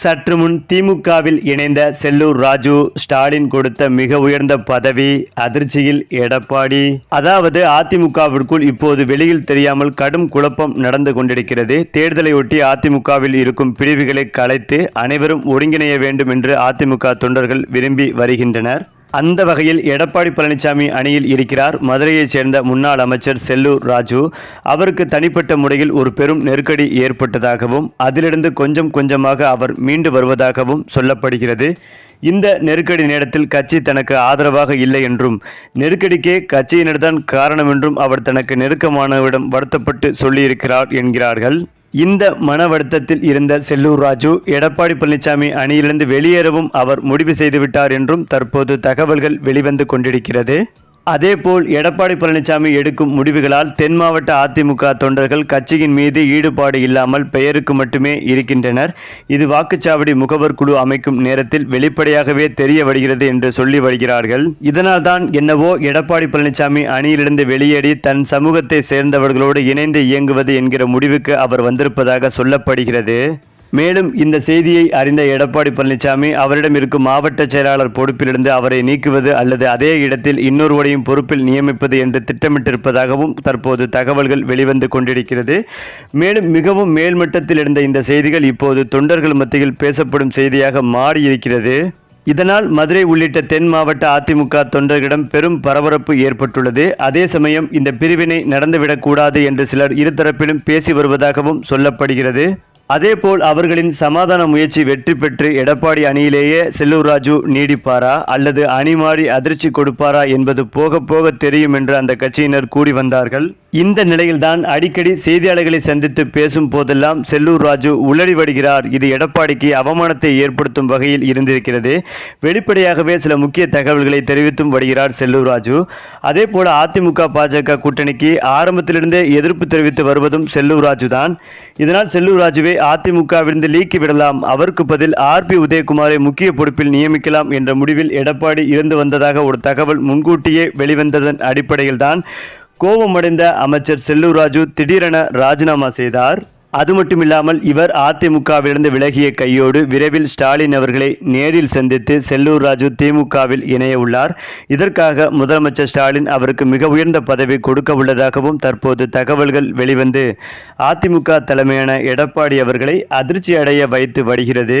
சற்று முன் திமுகவில் இணைந்த செல்லூர் ராஜு ஸ்டாலின் கொடுத்த மிக உயர்ந்த பதவி அதிர்ச்சியில் எடப்பாடி. அதாவது அதிமுகவிற்குள் இப்போது வெளியில் தெரியாமல் கடும் குழப்பம் நடந்து கொண்டிருக்கிறது. தேர்தலையொட்டி அதிமுகவில் இருக்கும் பிரிவுகளை கலைத்து அனைவரும் ஒருங்கிணைய வேண்டும் என்று அதிமுக தொண்டர்கள் விரும்பி வருகின்றனர். அந்த வகையில் எடப்பாடி பழனிசாமி அணியில் இருக்கிறார். மதுரையைச் சேர்ந்த முன்னாள் அமைச்சர் செல்லூர் ராஜு அவருக்கு தனிப்பட்ட முறையில் ஒரு பெரும் நெருக்கடி ஏற்பட்டதாகவும் அதிலிருந்து கொஞ்சம் கொஞ்சமாக அவர் மீண்டு வருவதாகவும் சொல்லப்படுகிறது. இந்த நெருக்கடி நேரத்தில் கட்சி தனக்கு ஆதரவாக இல்லை என்றும் நெருக்கடிக்கே கட்சியினர்தான் காரணம் என்றும் அவர் தனக்கு நெருக்கமானவரிடம் வருத்தப்பட்டு சொல்லியிருக்கிறார் என்கிறார்கள். இந்த மன வருத்தத்தில் இருந்த செல்லூர் ராஜு எடப்பாடி பழனிசாமி அணியிலிருந்து வெளியேறவும் அவர் முடிவு செய்துவிட்டார் என்றும் தற்போது தகவல்கள் வெளிவந்து கொண்டிருக்கிறது. அதேபோல் எடப்பாடி பழனிசாமி எடுக்கும் முடிவுகளால் தென் மாவட்ட அதிமுக தொண்டர்கள் கட்சியின் மீது ஈடுபாடு இல்லாமல் பெயருக்கு மட்டுமே இருக்கின்றனர். இது வாக்குச்சாவடி முகவர் குழு அமைக்கும் நேரத்தில் வெளிப்படையாகவே தெரிய வருகிறது என்று சொல்லி வருகிறார்கள். இதனால் தான் என்னவோ எடப்பாடி பழனிசாமி அணியிலிருந்து வெளியேறி தன் சமூகத்தை சேர்ந்தவர்களோடு இணைந்து இயங்குவது என்கிற முடிவுக்கு அவர் வந்திருப்பதாக சொல்லப்படுகிறது. மேலும் இந்த செய்தியை அறிந்த எடப்பாடி பழனிசாமி அவரிடம் இருக்கும் மாவட்ட செயலாளர் பொறுப்பிலிருந்து அவரை நீக்குவது அல்லது அதே இடத்தில் இன்னொருவரையும் பொறுப்பில் நியமிப்பது என்று திட்டமிட்டிருப்பதாகவும் தற்போது தகவல்கள் வெளிவந்து கொண்டிருக்கிறது. மேலும் மிகவும் மேல்மட்டத்தில் இருந்த இந்த செய்திகள் இப்போது தொண்டர்கள் மத்தியில் பேசப்படும் செய்தியாக மாறியிருக்கிறது. இதனால் மதுரை உள்ளிட்ட தென் மாவட்ட அதிமுக தொண்டர்களிடம் பெரும் பரபரப்பு ஏற்பட்டுள்ளது. அதே சமயம் இந்த பிரிவினை நடந்துவிடக்கூடாது என்று சிலர் இருதரப்பிலும் பேசி வருவதாகவும் சொல்லப்படுகிறது. அதேபோல் அவர்களின் சமாதான முயற்சி வெற்றி பெற்று எடப்பாடி அணியிலேயே செல்லூர் ராஜு நீடிப்பாரா அல்லது அணி மாறி அதிர்ச்சி கொடுப்பாரா என்பது போக போக தெரியும் என்று அந்த கட்சியினர் கூறி வந்தார்கள். இந்த நிலையில்தான் அடிக்கடி செய்தியாளர்களை சந்தித்து பேசும் போதெல்லாம் செல்லூர் ராஜு உளறி வருகிறார். இது எடப்பாடிக்கு அவமானத்தை ஏற்படுத்தும் வகையில் இருந்திருக்கிறது. வெளிப்படையாகவே சில முக்கிய தகவல்களை தெரிவித்தும் வருகிறார் செல்லூர் ராஜு. அதே போல அதிமுக பாஜக கூட்டணிக்கு ஆரம்பத்திலிருந்தே எதிர்ப்பு தெரிவித்து வருவதும் செல்லூர் ராஜு தான் இதனால் செல்லூர் ராஜுவை அதிமுகவிலிருந்து நீக்கி விடலாம். அவருக்கு பதில் ஆர் பி உதயகுமாரை முக்கிய பொறுப்பில் நியமிக்கலாம் என்ற முடிவில் எடப்பாடி இருந்து வந்ததாக ஒரு தகவல் முன்கூட்டியே வெளிவந்ததன் அடிப்படையில்தான் கோபமடைந்த அமைச்சர் செல்லூர் ராஜு திடீரென ராஜினாமா செய்தார். அது மட்டுமில்லாமல் இவர் அதிமுகவிலிருந்து விலகிய கையோடு விரைவில் ஸ்டாலின் அவர்களை நேரில் சந்தித்து செல்லூர் ராஜு திமுகவில் இணைய உள்ளார். இதற்காக முதலமைச்சர் ஸ்டாலின் அவருக்கு மிக உயர்ந்த பதவி கொடுக்க உள்ளதாகவும் தற்போது தகவல்கள் வெளிவந்து அதிமுக தலைமையான எடப்பாடி அவர்களை அதிர்ச்சி அடைய வைத்து வருகிறது.